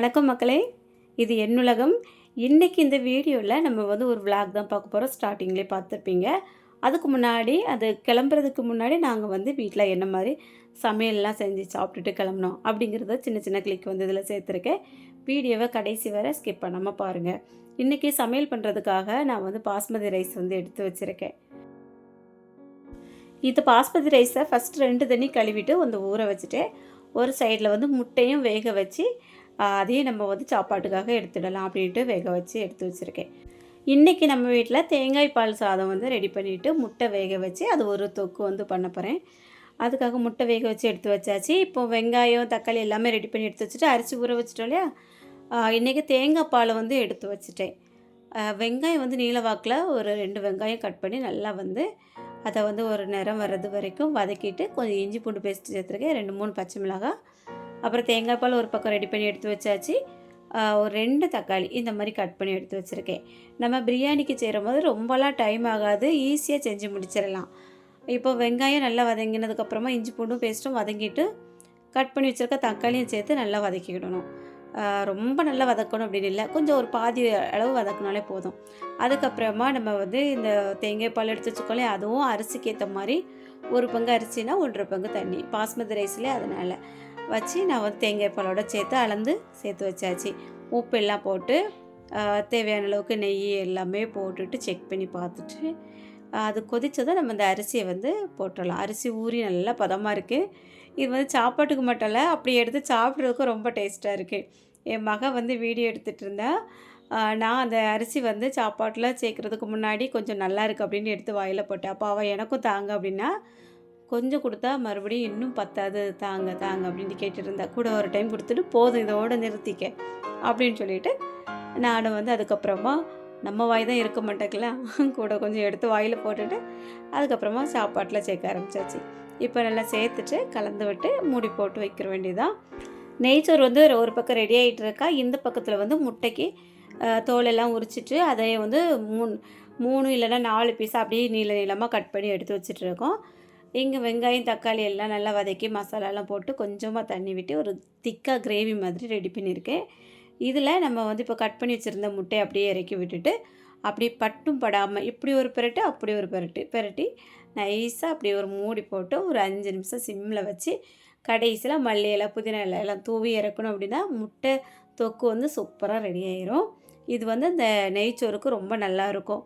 வணக்கம் மக்களே. இது என்னுலகம் இன்றைக்கி இந்த வீடியோவில் நம்ம வந்து ஒரு விளாக் தான் பார்க்க போகிறோம் ஸ்டார்டிங்லேயே பார்த்துருப்பீங்க. அதுக்கு முன்னாடி அது கிளம்புறதுக்கு முன்னாடி நாங்கள் வந்து வீட்டில் என்ன மாதிரி சமையல்லாம் செஞ்சு சாப்பிட்டுட்டு கிளம்புனோம் அப்படிங்கிறத சின்ன சின்ன கிளிக் வந்து இதில் சேர்த்துருக்கேன். வீடியோவை கடைசி வரை ஸ்கிப் பண்ணாமல் பாருங்கள் இன்றைக்கி சமையல் பண்ணுறதுக்காக நான் வந்து பாஸ்மதி ரைஸ் வந்து எடுத்து வச்சுருக்கேன். இது பாஸ்மதி ரைஸை ஃபஸ்ட் ரெண்டு தண்ணி கழுவிட்டு வந்து ஊற வச்சுட்டு ஒரு சைடில் வந்து முட்டையும் வேக வச்சு அதையும் நம்ம வந்து சாப்பாட்டுக்காக எடுத்துடலாம் அப்படின்ட்டு வேக வச்சு எடுத்து வச்சுருக்கேன். இன்றைக்கி நம்ம வீட்டில் தேங்காய் பால் சாதம் வந்து ரெடி பண்ணிவிட்டு முட்டை வேக வச்சு அது ஒரு தொக்கு வந்து பண்ண போகிறேன் அதுக்காக முட்டை வேக வச்சு எடுத்து வச்சாச்சு. இப்போ வெங்காயம் தக்காளி எல்லாமே ரெடி பண்ணி எடுத்து வச்சுட்டு அரிசி ஊற வச்சிட்டோம் இல்லையா? இன்றைக்கி தேங்காய் பாலை வந்து எடுத்து வச்சுட்டேன். வெங்காயம் வந்து நீளவாக்கில் ஒரு ரெண்டு வெங்காயம் கட் பண்ணி நல்லா வந்து அதை வந்து ஒரு நிறம் வர்றது வரைக்கும் வதக்கிட்டு கொஞ்சம் இஞ்சி பூண்டு பேஸ்ட் சேர்த்துருக்கேன். ரெண்டு மூணு பச்சை மிளகாய் அப்புறம் தேங்காய் பால் ஒரு பக்கம் ரெடி பண்ணி எடுத்து வச்சாச்சு. ஒரு ரெண்டு தக்காளி இந்த மாதிரி கட் பண்ணி எடுத்து வச்சுருக்கேன். நம்ம பிரியாணிக்கு செய்கிற போது ரொம்பலாம் டைம் ஆகாது. ஈஸியாக செஞ்சு முடிச்சிடலாம். இப்போ வெங்காயம் நல்லா வதங்கினதுக்கப்புறமா இஞ்சி பூண்டும் பேஸ்ட்டும் வதங்கிட்டு கட் பண்ணி வச்சுருக்க தக்காளியும் சேர்த்து நல்லா வதக்கிக்கிடணும். ரொம்ப நல்லா வதக்கணும் அப்படின்னு இல்லை. கொஞ்சம் ஒரு பாதி அளவு வதக்கினாலே போதும். அதுக்கப்புறமா நம்ம வந்து இந்த தேங்காய் பால் எடுத்து வச்சுக்கோலே அதுவும் அரிசிக்கு ஏற்ற மாதிரி ஒரு பங்கு அரிசினா ஒன்றரை பங்கு தண்ணி. பாஸ்மதி ரைஸ்லேயே அதனால் வச்சு நான் வந்து தேங்காய் பாலோட சேர்த்து அளந்து சேர்த்து வச்சாச்சு. உப்பு எல்லாம் போட்டு தேவையான அளவுக்கு நெய் எல்லாமே போட்டுட்டு செக் பண்ணி பார்த்துட்டு அது கொதித்ததை நம்ம இந்த அரிசியை வந்து போட்டுடலாம். அரிசி ஊறி நல்லா பதமாக இருக்குது இது வந்து சாப்பாட்டுக்கு மட்டும் இல்லை அப்படி எடுத்து சாப்பிட்றதுக்கும் ரொம்ப டேஸ்ட்டாக இருக்குது என் மக வந்து வீடியோ எடுத்துகிட்டு இருந்தா நான் அந்த அரிசி வந்து சாப்பாட்டில் சேர்க்குறதுக்கு முன்னாடி கொஞ்சம் நல்லா இருக்குது அப்படின்னு எடுத்து வாயில் போட்டேன். அப்போ அவள் எனக்கும் தாங்க அப்படின்னா கொஞ்சம் கொடுத்தா மறுபடியும் இன்னும் பத்தாது தாங்க தாங்க அப்படின்ட்டு கேட்டுட்டு கூட ஒரு டைம் கொடுத்துட்டு போதும் இதோட நிறுத்திக்க அப்படின்னு சொல்லிட்டு நானும் வந்து அதுக்கப்புறமா நம்ம வாய் தான் இருக்க மாட்டேங்கல. கூட கொஞ்சம் எடுத்து வாயில் போட்டுட்டு அதுக்கப்புறமா சாப்பாட்டில் சேர்க்க ஆரம்பிச்சாச்சு. இப்போ நல்லா சேர்த்துட்டு கலந்து விட்டு மூடி போட்டு வைக்கிற வேண்டியதான் நெய்ச்சோறு வந்து ஒரு பக்கம் ரெடி ஆகிட்டு இருக்கா இந்த பக்கத்தில் வந்து முட்டைக்கு தோலெல்லாம் உரிச்சிட்டு அதை வந்து மூணு மூணு இல்லைன்னா நாலு பீஸ் அப்படியே நீள நீளமாக கட் பண்ணி எடுத்து வச்சுட்டு இருக்கோம். இங்கே வெங்காயம் தக்காளி எல்லாம் நல்லா வதக்கி மசாலாலாம் போட்டு கொஞ்சமாக தண்ணி விட்டு ஒரு திக்காக கிரேவி மாதிரி ரெடி பண்ணியிருக்கேன். இதில் நம்ம வந்து இப்போ கட் பண்ணி வச்சுருந்த முட்டையை அப்படியே இறக்கி விட்டுட்டு அப்படி பட்டும் படாமல் இப்படி ஒரு பெரட்டு அப்படி ஒரு பெரட்டு பெரட்டி நைஸாக அப்படி ஒரு மூடி போட்டு ஒரு அஞ்சு நிமிஷம் சிம்மில் வச்சு கடைசியில் மல்லி இலை புதினா இலை எல்லாம் தூவி இறக்கணும் அப்படின்னா முட்டை தொக்கு வந்து சூப்பராக ரெடி ஆயிரும். இது வந்து இந்த நெய்ச்சோறுக்கு ரொம்ப நல்லாயிருக்கும்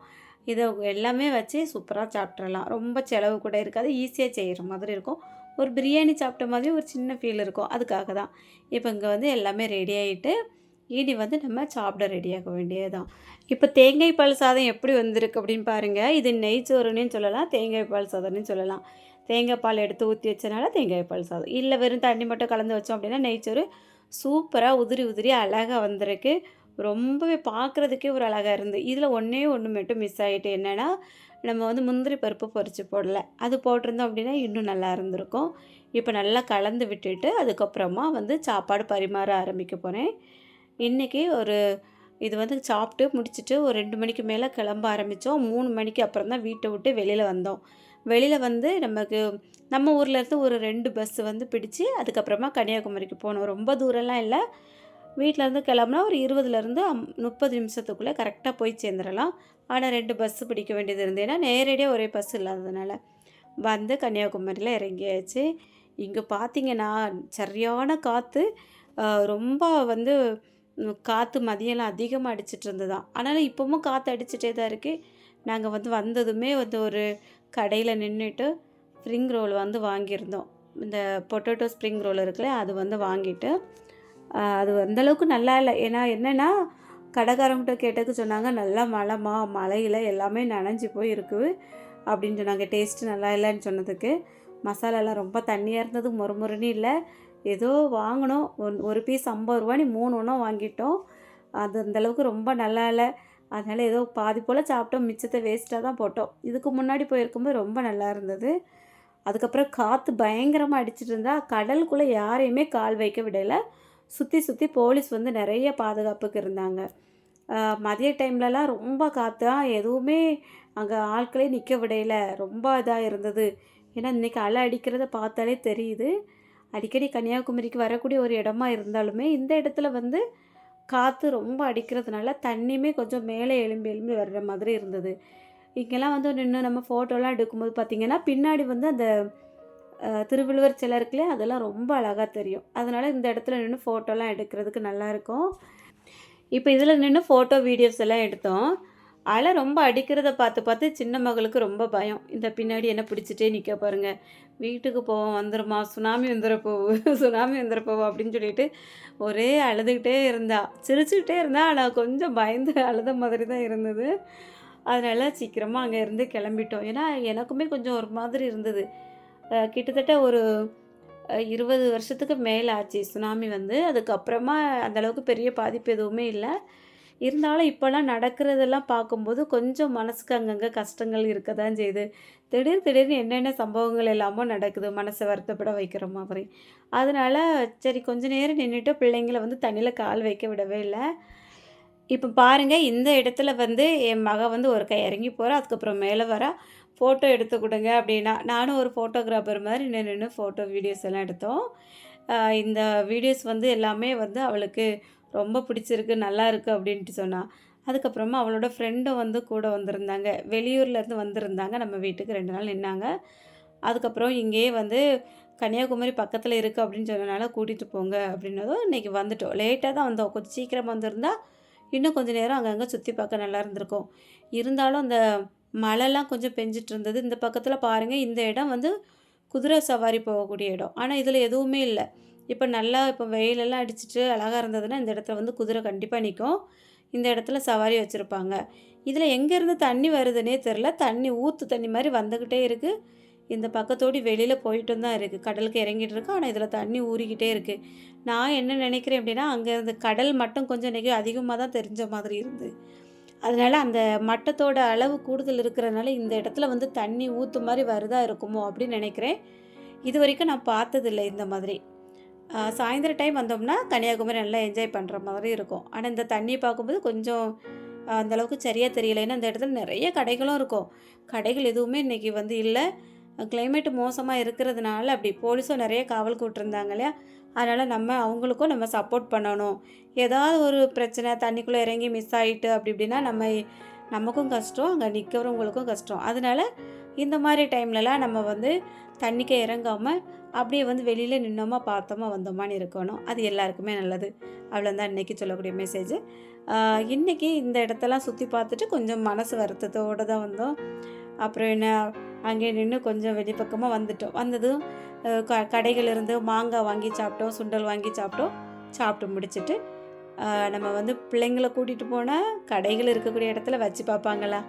இதை எல்லாமே வச்சு சூப்பராக சாப்பிட்றலாம் ரொம்ப செலவு கூட இருக்காது. ஈஸியாக செய்கிற மாதிரி இருக்கும். ஒரு பிரியாணி சாப்பிட்ட மாதிரி ஒரு சின்ன ஃபீல் இருக்கும். அதுக்காக தான். இப்போ இங்கே வந்து எல்லாமே ரெடி ஆகிட்டு இனி வந்து நம்ம சாப்பிட ரெடியாக வேண்டியதுதான். இப்போ தேங்காய் பால் சாதம் எப்படி வந்திருக்கு அப்படின்னு பாருங்கள் இது நெய்ச்சோறுன்னு சொல்லலாம் தேங்காய் பால் சாதம்னு சொல்லலாம். தேங்காய் பால் எடுத்து ஊற்றி வச்சனால தேங்காய் பால் சாதம். இல்லை வெறும் தண்ணி மட்டும் கலந்து வச்சோம் அப்படின்னா நெய்ச்சோறு சூப்பராக உதிரி உதிரி அழகாக வந்திருக்கு. ரொம்பவே பார்க்குறதுக்கே ஒரு அழகாக இருந்து. இதில் ஒன்றே ஒன்று மட்டும் மிஸ் ஆகிட்டு என்னென்னா நம்ம வந்து முந்திரி பருப்பு பொறிச்சு போடல. அது போட்டிருந்தோம் அப்படின்னா இன்னும் நல்லா இருந்திருக்கும். இப்போ நல்லா கலந்து விட்டுட்டு அதுக்கப்புறமா வந்து சாப்பாடு பரிமாற ஆரம்பிக்க போகிறேன் இன்றைக்கி ஒரு இது வந்து சாப்பிட்டு முடிச்சுட்டு ஒரு ரெண்டு மணிக்கு மேலே கிளம்ப ஆரம்பித்தோம் மூணு மணிக்கு அப்புறம் தான் வீட்டை விட்டு வெளியில் வந்தோம். வெளியில் வந்து நமக்கு நம்ம ஊரில் இருந்து ஒரு ரெண்டு பஸ்ஸு வந்து பிடிச்சு அதுக்கப்புறமா கன்னியாகுமரிக்கு போனோம். ரொம்ப தூரம்லாம் இல்லை. வீட்டில் இருந்து கிளம்புனா ஒரு இருபதுலேருந்து முப்பது நிமிஷத்துக்குள்ளே கரெக்டாக போய் சேர்ந்துடலாம் ஆனால் ரெண்டு பஸ்ஸு பிடிக்க வேண்டியது இருந்தேன்னா நேரடியாக ஒரே பஸ் இல்லாததுனால. வந்து கன்னியாகுமரியில் இறங்கியாச்சு. இங்கே பார்த்தீங்கன்னா சரியான காற்று ரொம்ப வந்து காற்று மதியம்லாம் அதிகமாக அடிச்சிட்டு இருந்ததாம் ஆனாலும் இப்போவும் காற்று அடிச்சிட்டே தான் இருக்குது நாங்கள் வந்து வந்ததுமே வந்து ஒரு கடையில் நின்றுட்டு ஸ்ப்ரிங் ரோல் வந்து வாங்கியிருந்தோம். இந்த பொட்டேட்டோ ஸ்ப்ரிங் ரோல் இருக்குல்ல அது வந்து வாங்கிட்டு அது அந்தளவுக்கு நல்லா இல்லை. ஏன்னா என்னென்னா கடைக்காரங்கிட்ட கேட்டதுக்கு சொன்னாங்க நல்லா மழைமா மழையில் எல்லாமே நனைஞ்சு போய் இருக்குது. அப்படின்னு சொன்னாங்க டேஸ்ட்டு நல்லா இல்லைன்னு சொன்னதுக்கு மசாலாலாம் ரொம்ப தண்ணியாக இருந்தது மொறுமொறுன்னு இல்லை. ஏதோ வாங்கினோம். ஒன் ஒரு பீஸ் ஐம்பது ரூபான்னு மூணு ஒன்றும் வாங்கிட்டோம். அது அந்தளவுக்கு ரொம்ப நல்லா இல்லை. அதனால் ஏதோ பாதி போல் சாப்பிட்டோம். மிச்சத்தை வேஸ்ட்டாக தான் போட்டோம். இதுக்கு முன்னாடி போயிருக்கும்போது ரொம்ப நல்லா இருந்தது. அதுக்கப்புறம் காற்று பயங்கரமாக அடிச்சிட்டு இருந்தால் கடலுக்குள்ளே யாரையுமே கால் வைக்க விடலை. சுற்றி சுற்றி போலீஸ் வந்து நிறைய பாதுகாப்புக்கு இருந்தாங்க. மதிய டைம்லலாம் ரொம்ப காற்றா எதுவுமே அங்கே ஆட்களே நிற்க விடையில ரொம்ப இதாக இருந்தது. ஏன்னா இன்றைக்கி அலை அடிக்கிறத பார்த்தாலே தெரியுது. அடிக்கடி கன்னியாகுமரிக்கு வரக்கூடிய ஒரு இடமா இருந்தாலுமே இந்த இடத்துல வந்து காற்று ரொம்ப அடிக்கிறதுனால தண்ணியுமே கொஞ்சம் மேலே எலும்பி எலும்பி வர்ற மாதிரி இருந்தது. இங்கெல்லாம் வந்து நின்று நம்ம ஃபோட்டோலாம் எடுக்கும்போது பார்த்திங்கன்னா பின்னாடி வந்து அந்த திருவள்ளுவர் சிலை இருக்குல்ல அதெல்லாம் ரொம்ப அழகாக தெரியும். அதனால் இந்த இடத்துல நின்று ஃபோட்டோலாம் எடுக்கிறதுக்கு நல்லாயிருக்கும் இப்போ இதில் நின்று ஃபோட்டோ வீடியோஸ் எல்லாம் எடுத்தோம். அலை ரொம்ப அடிக்கிறத பார்த்து பார்த்து சின்ன மகளுக்கு ரொம்ப பயம். இந்த பின்னாடி என்ன பிடிச்சிட்டே நிற்க பாருங்க. வீட்டுக்கு போவோம் வந்துடுமா சுனாமி வந்துட சுனாமி வந்துட போவோம் அப்படின்னு சொல்லிட்டு ஒரே அழுதுகிட்டே இருந்தா. சிரிச்சுக்கிட்டே இருந்தா ஆனால் கொஞ்சம் பயந்து அழுத மாதிரி தான் இருந்தது. அதனால் சீக்கிரமாக அங்கே இருந்து கிளம்பிட்டோம். ஏன்னா எனக்குமே கொஞ்சம் ஒரு மாதிரி இருந்தது. கிட்டத்தட்ட ஒரு இருபது வருஷத்துக்கு மேலே ஆச்சு சுனாமி வந்து. அதுக்கப்புறமா அந்த அளவுக்கு பெரிய பாதிப்பு எதுவுமே இல்லை. இருந்தாலும் இப்போல்லாம் நடக்கிறதெல்லாம் பார்க்கும்போது கொஞ்சம் மனசுக்கு அங்கங்கே கஷ்டங்கள் இருக்க தான் செய்யுது. திடீர் திடீர்னு என்னென்ன சம்பவங்கள் எல்லாமோ நடக்குது மனசை வருத்தப்பட வைக்கிற மாதிரி. அதனால் சரி கொஞ்ச நேரம் நின்றுட்டு பிள்ளைங்களை வந்து தண்ணியில் கால் வைக்க விடவே இல்லை. இப்போ பாருங்கள் இந்த இடத்துல வந்து என் மக வந்து ஒரு கை இறங்கி போகிறா அதுக்கப்புறம் மேலே வர. ஃபோட்டோ எடுத்து கொடுங்க அப்படின்னா நானும் ஒரு ஃபோட்டோகிராஃபர் மாதிரி நின்று நின்று ஃபோட்டோ வீடியோஸ் எல்லாம் எடுத்தோம். இந்த வீடியோஸ் வந்து எல்லாமே வந்து அவளுக்கு ரொம்ப பிடிச்சிருக்கு நல்லா இருக்கு அப்படின்ட்டு சொன்னான் அதுக்கப்புறமா அவளோட ஃப்ரெண்டும் வந்து கூட வந்திருந்தாங்க. வெளியூர்லேருந்து வந்திருந்தாங்க. நம்ம வீட்டுக்கு ரெண்டு நாள் நின்னாங்க. அதுக்கப்புறம் இங்கேயே வந்து கன்னியாகுமரி பக்கத்தில் இருக்குது அப்படின்னு சொன்னனால கூட்டிகிட்டு போங்க அப்படின்னதும் இன்றைக்கி வந்துட்டோம். லேட்டாக தான் வந்தோம். கொஞ்சம் சீக்கிரம் வந்திருந்தா இன்னும் கொஞ்சம் நேரம் அங்கங்கே சுற்றி பார்க்க நல்லா இருந்திருக்கும். இருந்தாலும் அந்த மழைலாம் கொஞ்சம் பெஞ்சிட்டு இருந்தது. இந்த பக்கத்தில் பாருங்கள் இந்த இடம் வந்து குதிரை சவாரி போகக்கூடிய இடம். ஆனால் இதில் எதுவுமே இல்லை. இப்போ நல்லா இப்போ வெயிலெல்லாம் அடிச்சுட்டு அழகாக இருந்ததுன்னா இந்த இடத்துல வந்து குதிரை கண்டிப்பாக நிற்கும் இந்த இடத்துல சவாரி வச்சுருப்பாங்க. இதில் எங்கேருந்து தண்ணி வருதுன்னே தெரில தண்ணி ஊற்று தண்ணி மாதிரி வந்துக்கிட்டே இருக்குது இந்த பக்கத்தோடி வெளியில் போயிட்டும் தான் இருக்குது கடலுக்கு இறங்கிட்டு இருக்கு ஆனால் இதில் தண்ணி ஊறிக்கிட்டே இருக்குது நான் என்ன நினைக்கிறேன் அப்படின்னா அங்கேருந்து கடல் மட்டும் கொஞ்சம் இன்றைக்கி அதிகமாக தான் தெரிஞ்ச மாதிரி இருந்து. அதனால் அந்த மட்டத்தோட அளவு கூடுதல் இருக்கிறனால இந்த இடத்துல வந்து தண்ணி ஊற்று மாதிரி வருதா இருக்குமோ அப்படின்னு நினைக்கிறேன். இது வரைக்கும் நான் பார்த்ததில்லை இந்த மாதிரி. சாயந்தர டைம் வந்தோம்னா கன்னியாகுமரி நல்லா என்ஜாய் பண்ணுற மாதிரி இருக்கும். ஆனால் இந்த தண்ணி பார்க்கும்போது கொஞ்சம் அந்தளவுக்கு சரியாக தெரியல. ஏன்னா அந்த இடத்துல நிறைய கடைகளும் இருக்கும். கடைகள் எதுவுமே இன்றைக்கி வந்து இல்லை. கிளைமேட் மோசமாக இருக்கிறதுனால அப்படி போலீஸும் நிறைய காவல் கூட்டிருந்தாங்க இல்லையா? அதனால் நம்ம அவங்களுக்கும் நம்ம சப்போர்ட் பண்ணணும். ஏதாவது ஒரு பிரச்சனை தண்ணிக்குள்ளே இறங்கி மிஸ் ஆகிட்டு அப்படி இப்படின்னா நம்ம நமக்கும் கஷ்டம் அங்கே நிற்கிறவங்களுக்கும் கஷ்டம். அதனால் இந்த மாதிரி டைம்லலாம் நம்ம வந்து தண்ணிக்கு இறங்காமல் அப்படியே வந்து வெளியில் நின்னோமா பார்த்தோமா வந்தோமான்னு இருக்கணும். அது எல்லாருக்குமே நல்லது. அவ்வளோதான் இன்றைக்கி சொல்லக்கூடிய மெசேஜ் இன்றைக்கி இந்த இடத்தெல்லாம் சுற்றி பார்த்துட்டு கொஞ்சம் மனசு வருத்தத்தோடு தான் வந்தோம். அப்புறம் என்ன அங்கே நின்று கொஞ்சம் வெளிப்பக்கமாக வந்துட்டோம். வந்ததும் க கடைகள் இருந்து மாங்காய் வாங்கி சாப்பிட்டோம் சுண்டல் வாங்கி சாப்பிட்டோம். சாப்பிட்டு முடிச்சிட்டு நம்ம வந்து பிள்ளைங்கள கூட்டிகிட்டு போனால் கடைகள் இருக்கக்கூடிய இடத்துல வச்சு பார்ப்பாங்களா?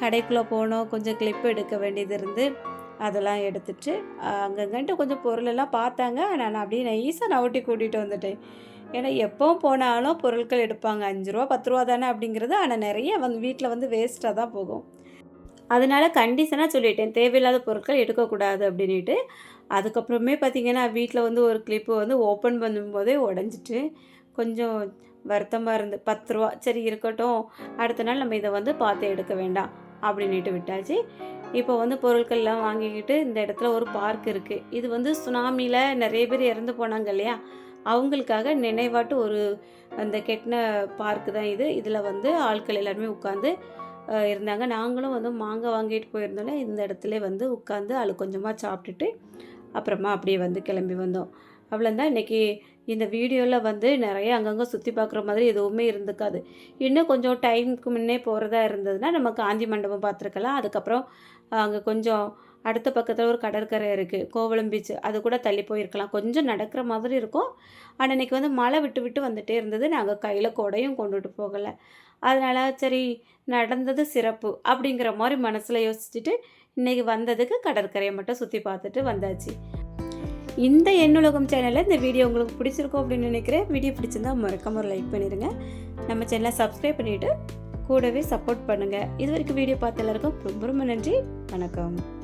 கடைக்குள்ளே போனோம். கொஞ்சம் கிளிப் எடுக்க வேண்டியது இருந்து அதெல்லாம் எடுத்துட்டு அங்கங்கன்ட்டு கொஞ்சம் பொருளெல்லாம் பார்த்தாங்க. ஆனால் நான் அப்படியே நைஸாக நவட்டி கூட்டிகிட்டு வந்துட்டேன். ஏன்னா எப்போவும் போனாலும் பொருட்கள் எடுப்பாங்க. அஞ்சு ரூபா பத்து ரூபா தானே அப்படிங்கிறது ஆனால் நிறைய வந்து வீட்டில் வந்து வேஸ்ட்டாக தான் போகும். அதனால கண்டிஷனாக சொல்லிட்டேன். தேவையில்லாத பொருட்கள் எடுக்கக்கூடாது அப்படின்ட்டு அதுக்கப்புறமே பார்த்திங்கன்னா வீட்டில் வந்து ஒரு கிளிப்பு வந்து ஓப்பன் பண்ணும்போதே உடஞ்சிட்டு கொஞ்சம் வருத்தமாக இருந்து பத்து ரூபா சரி இருக்கட்டும். அடுத்த நாள் நம்ம இதை வந்து பார்த்து எடுக்க வேண்டாம். அப்படின்ட்டு விட்டாச்சு. இப்போ வந்து பொருட்கள்லாம் வாங்கிக்கிட்டு இந்த இடத்துல ஒரு பார்க் இருக்குது இது வந்து சுனாமியில் நிறைய பேர் இறந்து போனாங்க இல்லையா? அவங்களுக்காக நினைவாட்டு ஒரு அந்த கெட்டின பார்க்கு தான் இது. இதில் வந்து ஆட்கள் எல்லாருமே உட்காந்து இருந்தாங்க. நாங்களும் வந்து மாங்காய் வாங்கிட்டு போயிருந்தோன்னே இந்த இடத்துல வந்து உட்காந்து அது கொஞ்சமாக சாப்பிட்டுட்டு அப்புறமா அப்படியே வந்து கிளம்பி வந்தோம். அவ்வளோந்தான் இன்றைக்கி இந்த வீடியோவில் வந்து நிறைய அங்கங்கே சுற்றி பார்க்குற மாதிரி எதுவுமே இருந்துக்காது. இன்னும் கொஞ்சம் டைமுக்கு முன்னே போகிறதா இருந்ததுன்னா நம்ம காந்தி மண்டபம் பார்த்துருக்கலாம். அதுக்கப்புறம் அங்கே கொஞ்சம் அடுத்த பக்கத்தில் ஒரு கடற்கரை இருக்குது கோவளம் பீச் அது கூட தள்ளி போயிருக்கலாம். கொஞ்சம் நடக்கிற மாதிரி இருக்கும். ஆனால் இன்றைக்கி வந்து மழை விட்டு விட்டு வந்துகிட்டே இருந்தது. நாங்கள் கையில் கொடையும் கொண்டுட்டு போகலை. அதனால் சரி நடந்தது சிறப்பு அப்படிங்கிற மாதிரி மனசில் யோசிச்சுட்டு இன்றைக்கி வந்ததுக்கு கடற்கரையை மட்டும் சுற்றி பார்த்துட்டு வந்தாச்சு. இந்த எண்ணுலகம் சேனலில் இந்த வீடியோ உங்களுக்கு பிடிச்சிருக்கும் அப்படின்னு நினைக்கிறேன். வீடியோ பிடிச்சிருந்தா மறக்காம ஒரு லைக் பண்ணிடுங்க நம்ம சேனலை சப்ஸ்கிரைப் பண்ணிவிட்டு கூடவே சப்போர்ட் பண்ணுங்கள் இது வரைக்கும் வீடியோ பார்த்த எல்லாருக்கும் ரொம்ப ரொம்ப நன்றி. வணக்கம்.